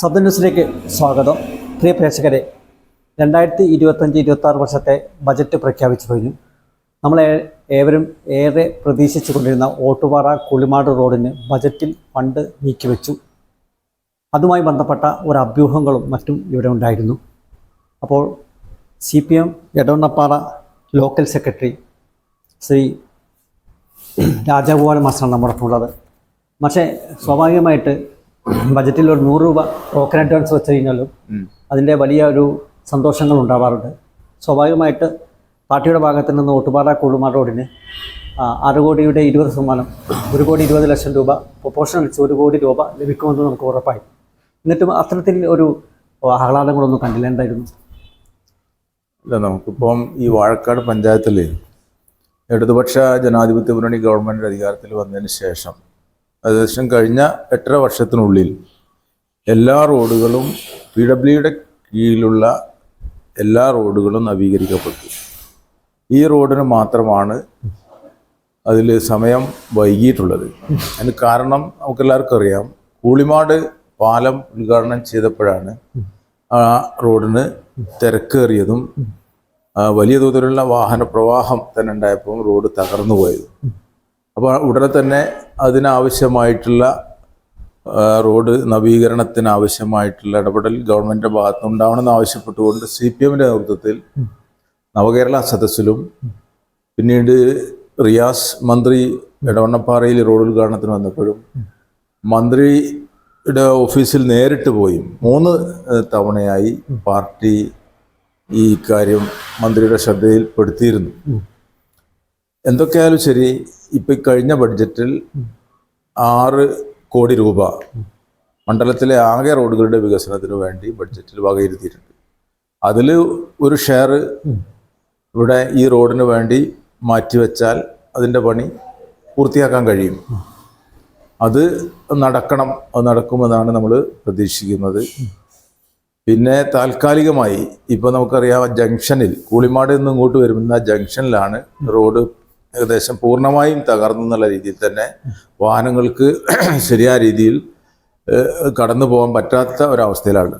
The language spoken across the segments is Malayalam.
സദൻ ന്യൂസിലേക്ക് സ്വാഗതം. പ്രിയ പ്രേക്ഷകരെ രണ്ടായിരത്തി ഇരുപത്തഞ്ച് ഇരുപത്തി ആറ് വർഷത്തെ ബജറ്റ് പ്രഖ്യാപിച്ചു കഴിഞ്ഞു. നമ്മൾ ഏവരും ഏറെ പ്രതീക്ഷിച്ചു കൊണ്ടിരുന്ന ഓട്ടുപാറ കുളിമാട് റോഡിന് ബജറ്റിൽ ഫണ്ട് നീക്കിവെച്ചു അതുമായി ബന്ധപ്പെട്ട ഒരു അഭ്യൂഹങ്ങളും മറ്റും ഇവിടെ ഉണ്ടായിരുന്നു. അപ്പോൾ C P M Edavannappara local secretary Shri Rajagopal മാസ്റ്ററാണ് നമ്മുടെ ഉള്ളത്. പക്ഷേ സ്വാഭാവികമായിട്ട് ബജറ്റിൽ ഒരു നൂറ് രൂപ ടോക്കൺ അഡ്വാൻസ് വെച്ച് കഴിഞ്ഞാലും അതിന്റെ വലിയ ഒരു സന്തോഷങ്ങൾ ഉണ്ടാവാറുണ്ട്. സ്വാഭാവികമായിട്ട് പാർട്ടിയുടെ ഭാഗത്ത് നിന്ന് ഒട്ടുപാറ കുളുമാർ റോഡിന് ആറ് കോടിയുടെ ഇരുപത് ശതമാനം ഒരു കോടി ഇരുപത് ലക്ഷം രൂപ പ്രൊപ്പോർഷൻ വെച്ച് ഒരു കോടി രൂപ ലഭിക്കുമെന്ന് നമുക്ക് ഉറപ്പായി. എന്നിട്ടും അത്തരത്തിൽ ഒരു ആഹ്ലാദങ്ങളൊന്നും കണ്ടില്ല. എന്തായിരുന്നു? ഇല്ല നമുക്കിപ്പം ഈ വാഴക്കാട് പഞ്ചായത്തിൽ ഇടതുപക്ഷ ജനാധിപത്യ മുന്നണി ഗവൺമെന്റ് അധികാരത്തിൽ വന്നതിന് ശേഷം ഏകദേശം കഴിഞ്ഞ എട്ടര വർഷത്തിനുള്ളിൽ എല്ലാ റോഡുകളും പി ഡബ്ല്യുയുടെ കീഴിലുള്ള എല്ലാ റോഡുകളും നവീകരിക്കപ്പെട്ടു. ഈ റോഡിന് മാത്രമാണ് അതിൽ സമയം വൈകിയിട്ടുള്ളത്. അതിന് കാരണം നമുക്കെല്ലാവർക്കും അറിയാം കൂളിമാട് പാലം ഉദ്ഘാടനം ചെയ്തപ്പോഴാണ് ആ റോഡിന് തിരക്കേറിയതും വലിയ തോതിലുള്ള വാഹന പ്രവാഹം തന്നെ ഉണ്ടായപ്പോൾ റോഡ് തകർന്നു പോയത് അപ്പോൾ ഉടനെ തന്നെ അതിനാവശ്യമായിട്ടുള്ള റോഡ് നവീകരണത്തിനാവശ്യമായിട്ടുള്ള ഇടപെടൽ ഗവൺമെന്റിന്റെ ഭാഗത്ത് ഉണ്ടാവണമെന്ന് ആവശ്യപ്പെട്ടുകൊണ്ട് സി പി എമ്മിന്റെ നേതൃത്വത്തിൽ നവകേരള സദസ്സിലും പിന്നീട് റിയാസ് മന്ത്രി ഇടവണ്ണപ്പാറയിൽ റോഡ് ഉദ്ഘാടനത്തിന് വന്നപ്പോഴും മന്ത്രിയുടെ ഓഫീസിൽ നേരിട്ട് പോയി മൂന്ന് തവണയായി പാർട്ടി ഈ കാര്യം മന്ത്രിയുടെ ശ്രദ്ധയിൽപ്പെടുത്തിയിരുന്നു. എന്തൊക്കെയായാലും ശരി ഇപ്പം കഴിഞ്ഞ ബഡ്ജറ്റിൽ ആറ് കോടി രൂപ മണ്ഡലത്തിലെ ആകെ റോഡുകളുടെ വികസനത്തിന് വേണ്ടി ബഡ്ജറ്റിൽ വകയിരുത്തിയിട്ടുണ്ട് അതിൽ ഒരു ഷെയർ ഇവിടെ ഈ റോഡിന് വേണ്ടി മാറ്റിവെച്ചാൽ അതിന്റെ പണി പൂർത്തിയാക്കാൻ കഴിയും. അത് നടക്കണം അത് നടക്കുമെന്നാണ് നമ്മൾ പ്രതീക്ഷിക്കുന്നത്. പിന്നെ താൽക്കാലികമായി ഇപ്പോൾ നമുക്കറിയാം ജംഗ്ഷനിൽ കൂളിമാട് നിന്ന് ഇങ്ങോട്ട് വരുന്ന ജംഗ്ഷനിലാണ് റോഡ് ഏകദേശം പൂർണമായും തകർന്നു എന്നുള്ള രീതിയിൽ തന്നെ വാഹനങ്ങൾക്ക് ശരിയായ രീതിയിൽ കടന്നു പോകാൻ പറ്റാത്ത ഒരവസ്ഥയിലാണ്.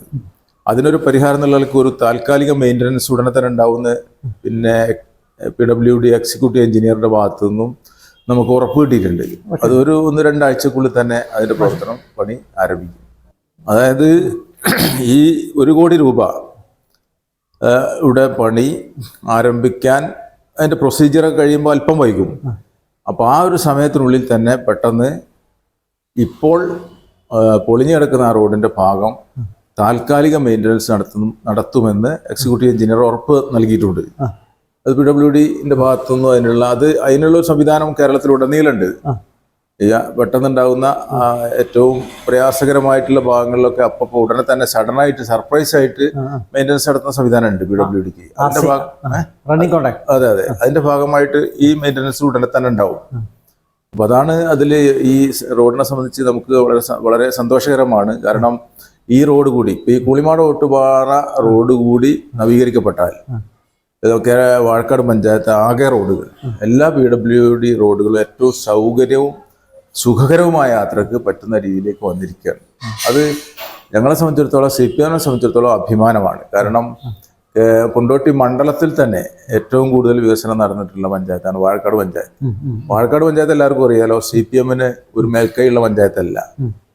അതിനൊരു പരിഹാരം എന്നുള്ളവർക്ക് ഒരു താൽക്കാലിക മെയിന്റനൻസ് ഉടനെ തന്നെ ഉണ്ടാവുന്ന പിന്നെ പി ഡബ്ല്യു ഡി എക്സിക്യൂട്ടീവ് എഞ്ചിനീയറുടെ ഭാഗത്തു നിന്നും നമുക്ക് ഉറപ്പ് കിട്ടിയിട്ടുണ്ട്. അതൊരു ഒന്ന് രണ്ടാഴ്ചക്കുള്ളിൽ തന്നെ അതിന്റെ പ്രവർത്തനം പണി ആരംഭിക്കും. അതായത് ഈ ഒരു കോടി രൂപ ഇവിടെ പണി ആരംഭിക്കാൻ അതിന്റെ പ്രൊസീജിയറൊക്കെ കഴിയുമ്പോൾ അല്പം വൈകും. അപ്പോൾ ആ ഒരു സമയത്തിനുള്ളിൽ തന്നെ പെട്ടെന്ന് ഇപ്പോൾ പൊളിഞ്ഞു കിടക്കുന്ന ആ റോഡിന്റെ ഭാഗം താൽക്കാലിക മെയിന്റനൻസ് നടത്തും നടത്തുമെന്ന് എക്സിക്യൂട്ടീവ് എഞ്ചിനീയർ ഉറപ്പ് നൽകിയിട്ടുണ്ട്. അത് പി ഡബ്ല്യു ഡിന്റെ ഭാഗത്തുനിന്നും അതിനുള്ള അത് അതിനുള്ള ഒരു സംവിധാനം കേരളത്തിലുടനീളുണ്ട് പെട്ടെന്നുണ്ടാകുന്ന ഏറ്റവും പ്രയാസകരമായിട്ടുള്ള ഭാഗങ്ങളിലൊക്കെ അപ്പൊ ഉടനെ തന്നെ സഡൻ ആയിട്ട് സർപ്രൈസ് ആയിട്ട്. മെയിന്റനൻസ് നടത്തുന്ന സംവിധാനം ഉണ്ട് പി ഡബ്ല്യു ഡിക്ക് അതിന്റെ ഭാഗം അതെ അതെ. അതിന്റെ ഭാഗമായിട്ട് ഈ മെയിന്റനൻസ് ഉടനെ തന്നെ ഉണ്ടാവും. അപ്പൊ അതാണ് അതിൽ ഈ റോഡിനെ സംബന്ധിച്ച് നമുക്ക് വളരെ വളരെ സന്തോഷകരമാണ്. കാരണം ഈ റോഡ് കൂടി ഇപ്പൊ ഈ കുളിമാട് ഒട്ടുപാറ റോഡ് കൂടി നവീകരിക്കപ്പെട്ടാൽ ഇതൊക്കെ വാഴക്കാട് പഞ്ചായത്ത് ആകെ റോഡുകൾ. എല്ലാ പി ഡബ്ല്യു ഡി റോഡുകളും ഏറ്റവും സൗകര്യവും സുഖകരവുമായ യാത്രയ്ക്ക് പറ്റുന്ന രീതിയിലേക്ക് വന്നിരിക്കുകയാണ്. അത് ഞങ്ങളെ സംബന്ധിച്ചിടത്തോളം സി പി എമ്മിനെ സംബന്ധിച്ചിടത്തോളം അഭിമാനമാണ്. കാരണം കൊണ്ടോട്ടി മണ്ഡലത്തിൽ തന്നെ ഏറ്റവും കൂടുതൽ വികസനം നടന്നിട്ടുള്ള പഞ്ചായത്താണ് വാഴക്കാട് പഞ്ചായത്ത്. വാഴക്കാട് പഞ്ചായത്ത് എല്ലാവർക്കും അറിയാലോ സി പി എമ്മിന് ഒരു മേൽക്കൈയുള്ള പഞ്ചായത്തല്ല.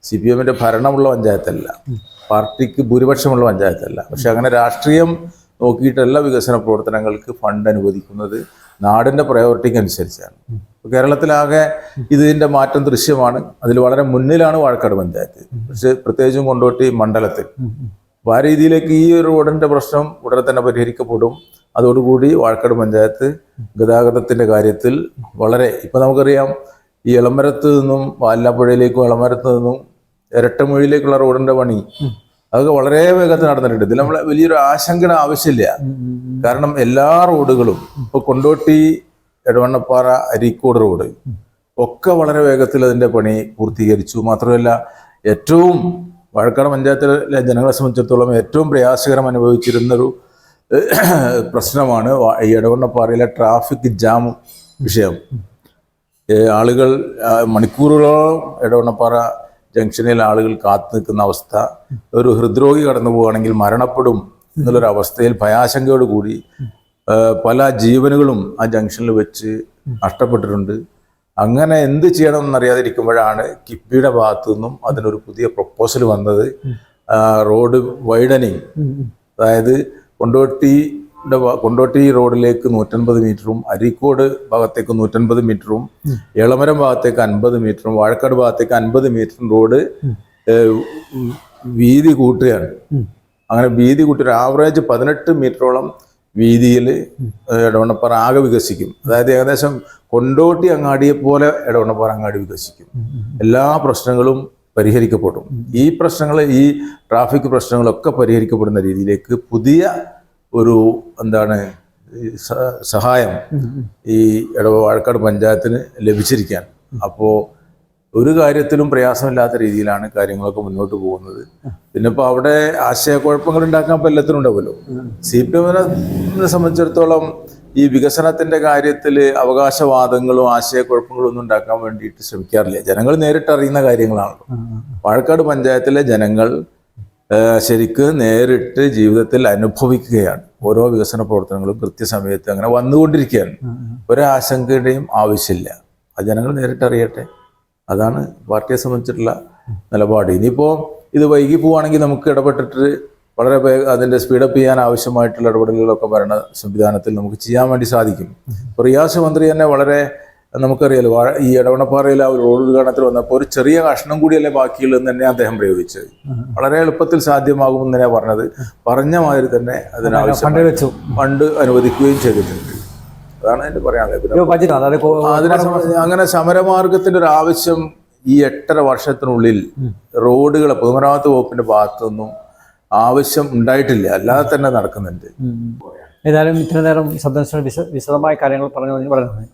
സി പി എമ്മിന്റെ ഭരണമുള്ള പഞ്ചായത്തല്ല. പാർട്ടിക്ക് ഭൂരിപക്ഷമുള്ള പഞ്ചായത്തല്ല. പക്ഷെ അങ്ങനെ രാഷ്ട്രീയം നോക്കിയിട്ടല്ല വികസന പ്രവർത്തനങ്ങൾക്ക് ഫണ്ട് അനുവദിക്കുന്നത് നാടിന്റെ പ്രയോറിറ്റിക്ക് അനുസരിച്ചാണ്. കേരളത്തിലാകെ ഇതിന്റെ മാറ്റം ദൃശ്യമാണ്. അതിൽ വളരെ മുന്നിലാണ് വാഴക്കാട് പഞ്ചായത്ത്. പക്ഷെ പ്രത്യേകിച്ചും കൊണ്ടോട്ടി മണ്ഡലത്തിൽ. അപ്പോൾ ആ രീതിയിലേക്ക് ഈ ഒരു റോഡിന്റെ പ്രശ്നം ഉടനെ തന്നെ പരിഹരിക്കപ്പെടും. അതോടുകൂടി വാഴക്കാട് പഞ്ചായത്ത് ഗതാഗതത്തിന്റെ കാര്യത്തിൽ വളരെ ഇപ്പൊ നമുക്കറിയാം ഈ ഇളമരത്ത് നിന്നും വാലാപ്പുഴയിലേക്കും ഇളമരത്ത് നിന്നും ഇരട്ടമൊഴിയിലേക്കുള്ള റോഡിന്റെ പണി അതൊക്കെ വളരെ വേഗത്തിൽ നടന്നിട്ടുണ്ട്. ഇതിൽ നമ്മളെ വലിയൊരു ആശങ്കയുടെ ആവശ്യമില്ല. കാരണം എല്ലാ റോഡുകളും ഇപ്പൊ കൊണ്ടോട്ടി എടവണ്ണപ്പാറ അരീക്കോട് റോഡ്. ഒക്കെ വളരെ വേഗത്തിൽ അതിന്റെ പണി പൂർത്തീകരിച്ചു. മാത്രമല്ല ഏറ്റവും വാഴക്കാട് പഞ്ചായത്തിലെ ജനങ്ങളെ സംബന്ധിച്ചിടത്തോളം ഏറ്റവും പ്രയാസകരം അനുഭവിച്ചിരുന്നൊരു പ്രശ്നമാണ് ഈ ഇടവണ്ണപ്പാറയിലെ ട്രാഫിക് ജാം വിഷയം. ആളുകൾ മണിക്കൂറുകളോളം ഇടവണ്ണപ്പാറ ജംഗ്ഷനിൽ ആളുകൾ കാത്തു നിൽക്കുന്ന അവസ്ഥ. ഒരു ഹൃദ്രോഗി കടന്നു പോവുകയാണെങ്കിൽ മരണപ്പെടും എന്നുള്ളൊരു അവസ്ഥയിൽ ഭയാശങ്കയോട് കൂടി പല ജീവനുകളും ആ ജംഗ്ഷനിൽ വെച്ച് നഷ്ടപ്പെട്ടിട്ടുണ്ട്. അങ്ങനെ എന്ത് ചെയ്യണം എന്നറിയാതിരിക്കുമ്പോഴാണ് കിഫ്ബിയുടെ ഭാഗത്തു നിന്നും അതിനൊരു പുതിയ പ്രപ്പോസൽ വന്നത്. റോഡ് വൈഡനിങ് അതായത് കൊണ്ടോട്ടിയുടെ കൊണ്ടോട്ടി റോഡിലേക്ക് നൂറ്റൻപത് മീറ്ററും അരീക്കോട് ഭാഗത്തേക്ക് നൂറ്റൻപത് മീറ്ററും എളമരം ഭാഗത്തേക്ക് അൻപത് മീറ്ററും വാഴക്കാട് ഭാഗത്തേക്ക് അൻപത് മീറ്ററും റോഡ് വീതി കൂട്ടുകയാണ്. അങ്ങനെ വീതി കൂട്ടി ഒരു ആവറേജ് പതിനെട്ട് മീറ്ററോളം വീതിയിൽ ഇടവണ്ണപ്പാറ ആകെ വികസിക്കും. അതായത് ഏകദേശം കൊണ്ടോട്ടി അങ്ങാടിയെ പോലെ ഇടവണ്ണപ്പാറ അങ്ങാടി വികസിക്കും. എല്ലാ പ്രശ്നങ്ങളും പരിഹരിക്കപ്പെടും. ഈ പ്രശ്നങ്ങൾ ഈ ട്രാഫിക് പ്രശ്നങ്ങളൊക്കെ പരിഹരിക്കപ്പെടുന്ന രീതിയിലേക്ക് പുതിയ ഒരു എന്താണ് സഹായം ഈ ഇടവ വാഴക്കാട് പഞ്ചായത്തിന് ലഭിച്ചിരിക്കാൻ. അപ്പോൾ ഒരു കാര്യത്തിലും പ്രയാസമില്ലാത്ത രീതിയിലാണ് കാര്യങ്ങളൊക്കെ മുന്നോട്ട് പോകുന്നത്. പിന്നെ ഇപ്പോൾ അവിടെ ആശയക്കുഴപ്പങ്ങൾ ഉണ്ടാക്കാൻ ഇപ്പോൾ എല്ലാത്തിനും ഉണ്ടാവുമല്ലോ. സി പി എമ്മിനെ സംബന്ധിച്ചിടത്തോളം ഈ വികസനത്തിന്റെ കാര്യത്തിൽ അവകാശവാദങ്ങളും ആശയക്കുഴപ്പങ്ങളും ഒന്നും ഉണ്ടാക്കാൻ വേണ്ടിയിട്ട് ശ്രമിക്കാറില്ല. ജനങ്ങൾ നേരിട്ട് അറിയുന്ന കാര്യങ്ങളാണല്ലോ വാഴക്കാട് പഞ്ചായത്തിലെ ജനങ്ങൾ ശരിക്ക് നേരിട്ട് ജീവിതത്തിൽ അനുഭവിക്കുകയാണ്. ഓരോ വികസന പ്രവർത്തനങ്ങളും കൃത്യസമയത്ത് അങ്ങനെ വന്നുകൊണ്ടിരിക്കുകയാണ്. ഒരാശങ്കയുടെയും ആവശ്യമില്ല. ആ ജനങ്ങൾ നേരിട്ട് അറിയട്ടെ അതാണ് പാർട്ടിയെ സംബന്ധിച്ചിട്ടുള്ള നിലപാട്. ഇനിയിപ്പോൾ ഇത് വൈകി പോവുകയാണെങ്കിൽ നമുക്ക് ഇടപെട്ടിട്ട് വളരെ അതിന്റെ സ്പീഡപ്പ് ചെയ്യാൻ ആവശ്യമായിട്ടുള്ള ഇടപെടലുകളൊക്കെ ഭരണ സംവിധാനത്തിൽ നമുക്ക് ചെയ്യാൻ വേണ്ടി സാധിക്കും. ഇപ്പോൾ റിയാസ് മന്ത്രി തന്നെ വളരെ നമുക്കറിയാലോ ഈ ഇടവണപ്പാറയിൽ ആ ഒരു റോഡ് ഉദ്ഘാടനത്തിൽ വന്നപ്പോൾ ഒരു ചെറിയ കഷ്ണം കൂടിയല്ലേ ബാക്കിയുള്ളതെന്ന് തന്നെ അദ്ദേഹം പ്രയോഗിച്ചത്. വളരെ എളുപ്പത്തിൽ സാധ്യമാകുമെന്ന് തന്നെയാണ് പറഞ്ഞത്. പറഞ്ഞ മാതിരി തന്നെ അതിനാവശ്യം ഫണ്ട് അനുവദിക്കുകയും ചെയ്തിട്ടുണ്ട്. അതാണ് എനിക്ക് പറയാനുള്ളത്. അങ്ങനെ സമരമാർഗത്തിന്റെ ഒരു ആവശ്യം ഈ എട്ടര വർഷത്തിനുള്ളിൽ റോഡുകൾ പൊതുമരാമത്ത് വകുപ്പിന്റെ ഭാഗത്തൊന്നും ആവശ്യം ഉണ്ടായിട്ടില്ല. അല്ലാതെ തന്നെ നടക്കുന്നുണ്ട്. ഏതായാലും ഇത്ര നേരം വിശദമായ കാര്യങ്ങൾ പറഞ്ഞു വളരെ നന്ദി.